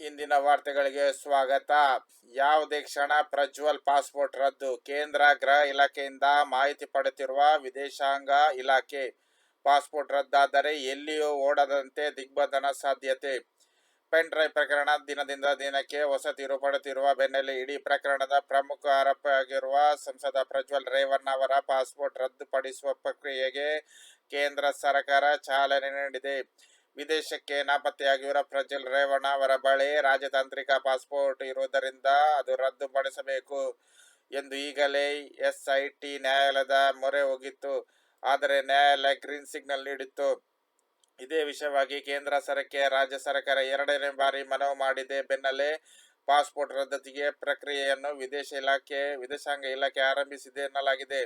ಇಂದಿನ ವಾರ್ತೆಗಳಿಗೆ ಸ್ವಾಗತ. ಯಾವುದೇ ಕ್ಷಣ ಪ್ರಜ್ವಲ್ ಪಾಸ್ಪೋರ್ಟ್ ರದ್ದು. ಕೇಂದ್ರ ಗೃಹ ಇಲಾಖೆಯಿಂದ ಮಾಹಿತಿ ಪಡೆತಿರುವ ವಿದೇಶಾಂಗ ಇಲಾಖೆ, ಪಾಸ್ಪೋರ್ಟ್ ರದ್ದಾದರೆ ಎಲ್ಲಿಯೂ ಓಡದಂತೆ ದಿಗ್ಬಂಧನ ಸಾಧ್ಯತೆ. ಪೆನ್ ಡ್ರೈವ್ ಪ್ರಕರಣ ದಿನದಿಂದ ದಿನಕ್ಕೆ ಹೊಸ ತಿರು ಪಡೆತಿರುವ ಬೆನ್ನಲ್ಲೇ ಇಡೀ ಪ್ರಕರಣದ ಪ್ರಮುಖ ಆರೋಪಿಯಾಗಿರುವ ಸಂಸದ ಪ್ರಜ್ವಲ್ ರೇವಣ್ಣ ಅವರ ಪಾಸ್ಪೋರ್ಟ್ ರದ್ದುಪಡಿಸುವ ಪ್ರಕ್ರಿಯೆಗೆ ಕೇಂದ್ರ ಸರ್ಕಾರ ಚಾಲನೆ ನೀಡಿದೆ. ವಿದೇಶಕ್ಕೆ ನಾಪತ್ತೆಯಾಗಿರುವ ಪ್ರಜ್ವಲ್ ರೇವಣ್ಣ ಅವರ ಬಳಿ ರಾಜತಾಂತ್ರಿಕ ಪಾಸ್ಪೋರ್ಟ್ ಇರುವುದರಿಂದ ಅದು ರದ್ದುಪಡಿಸಬೇಕು ಎಂದು ಈಗಲೇ ಎಸ್ಐಟಿ ನ್ಯಾಯಾಲಯದ ಮೊರೆ ಹೋಗಿತ್ತು. ಆದರೆ ನ್ಯಾಯಾಲಯ ಗ್ರೀನ್ ಸಿಗ್ನಲ್ ನೀಡಿತ್ತು. ಇದೇ ವಿಷಯವಾಗಿ ಕೇಂದ್ರ ಸರ್ಕಾರಕ್ಕೆ ರಾಜ್ಯ ಸರ್ಕಾರ ಎರಡನೇ ಬಾರಿ ಮನವಿ ಮಾಡಿದೆ. ಬೆನ್ನಲ್ಲೇ ಪಾಸ್ಪೋರ್ಟ್ ರದ್ದತಿಗೆ ಪ್ರಕ್ರಿಯೆಯನ್ನು ವಿದೇಶ ಇಲಾಖೆ, ವಿದೇಶಾಂಗ ಇಲಾಖೆ ಆರಂಭಿಸಿದೆ ಎನ್ನಲಾಗಿದೆ.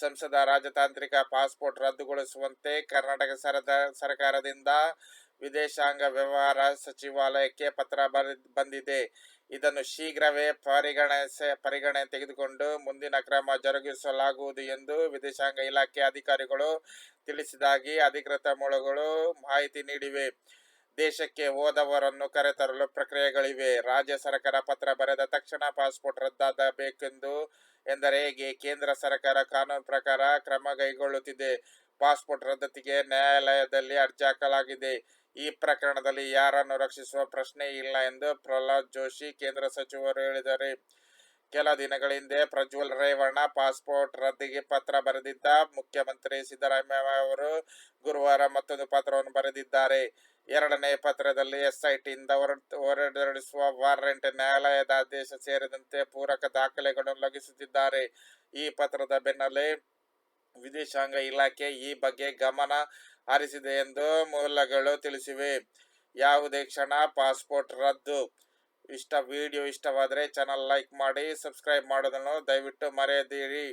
ಸಂಸದ ರಾಜತಾಂತ್ರಿಕ ಪಾಸ್ಪೋರ್ಟ್ ರದ್ದುಗೊಳಿಸುವಂತೆ ಕರ್ನಾಟಕ ಸರದ ಸರ್ಕಾರದಿಂದ ವಿದೇಶಾಂಗ ವ್ಯವಹಾರ ಸಚಿವಾಲಯಕ್ಕೆ ಪತ್ರ ಬಂದಿದೆ. ಇದನ್ನು ಶೀಘ್ರವೇ ಪರಿಗಣ ಪರಿಗಣನೆ ತೆಗೆದುಕೊಂಡು ಮುಂದಿನ ಕ್ರಮ ಜರುಗಿಸಲಾಗುವುದು ಎಂದು ವಿದೇಶಾಂಗ ಇಲಾಖೆ ಅಧಿಕಾರಿಗಳು ತಿಳಿಸಿದಾಗಿ ಅಧಿಕೃತ ಮೂಲಗಳು ಮಾಹಿತಿ ನೀಡಿವೆ. ದೇಶಕ್ಕೆ ಹೋದವರನ್ನು ಕರೆತರಲು ಪ್ರಕ್ರಿಯೆಗಳಿವೆ. ರಾಜ್ಯ ಸರ್ಕಾರ ಪತ್ರ ಬರೆದ ತಕ್ಷಣ ಪಾಸ್ಪೋರ್ಟ್ ರದ್ದಾಗಬೇಕೆಂದು ಎಂದರೆ ಹೇಗೆ? ಕೇಂದ್ರ ಸರ್ಕಾರ ಕಾನೂನು ಪ್ರಕಾರ ಕ್ರಮ ಕೈಗೊಳ್ಳುತ್ತಿದೆ. ಪಾಸ್ಪೋರ್ಟ್ ರದ್ದತಿಗೆ ನ್ಯಾಯಾಲಯದಲ್ಲಿ ಅರ್ಜಿ ಹಾಕಲಾಗಿದೆ. ಈ ಪ್ರಕರಣದಲ್ಲಿ ಯಾರನ್ನು ರಕ್ಷಿಸುವ ಪ್ರಶ್ನೆ ಇಲ್ಲ ಎಂದು ಪ್ರಹ್ಲಾದ್ ಜೋಶಿ ಕೇಂದ್ರ ಸಚಿವರು ಹೇಳಿದ್ದಾರೆ. ಕೆಲ ದಿನಗಳ ಹಿಂದೆ ಪ್ರಜ್ವಲ್ ರೇವಣ್ಣ ಪಾಸ್ಪೋರ್ಟ್ ರದ್ದಿಗೆ ಪತ್ರ ಬರೆದಿದ್ದ ಮುಖ್ಯಮಂತ್ರಿ ಸಿದ್ದರಾಮಯ್ಯ ಅವರು ಗುರುವಾರ ಮತ್ತೊಂದು ಪತ್ರವನ್ನು ಬರೆದಿದ್ದಾರೆ. ಎರಡನೇ ಪತ್ರದಲ್ಲಿ ಎಸ್ಐಟಿಯಿಂದ ಹೊರ, ಹೊರಡಿಸುವ ವಾರೆಂಟ್ ನ್ಯಾಯಾಲಯದ ಆದೇಶ ಸೇರಿದಂತೆ ಪೂರಕ ದಾಖಲೆಗಳನ್ನು ಲಗಿಸುತ್ತಿದ್ದಾರೆ ಈ ಪತ್ರದ ಬೆನ್ನಲ್ಲೇ ವಿದೇಶಾಂಗ ಇಲಾಖೆ ಈ ಬಗ್ಗೆ ಗಮನ ಹರಿಸಿದೆ ಎಂದು ಮೂಲಗಳು ತಿಳಿಸಿವೆ. ಯಾವುದೇ ಕ್ಷಣ ಪಾಸ್ಪೋರ್ಟ್ ರದ್ದು. ಇಷ್ಟ, ವಿಡಿಯೋ ಇಷ್ಟವಾದರೆ ಚಾನಲ್ ಲೈಕ್ ಮಾಡಿ, ಸಬ್ಸ್ಕ್ರೈಬ್ ಮಾಡೋದನ್ನು ದಯವಿಟ್ಟು ಮರೆಯದಿರಿ.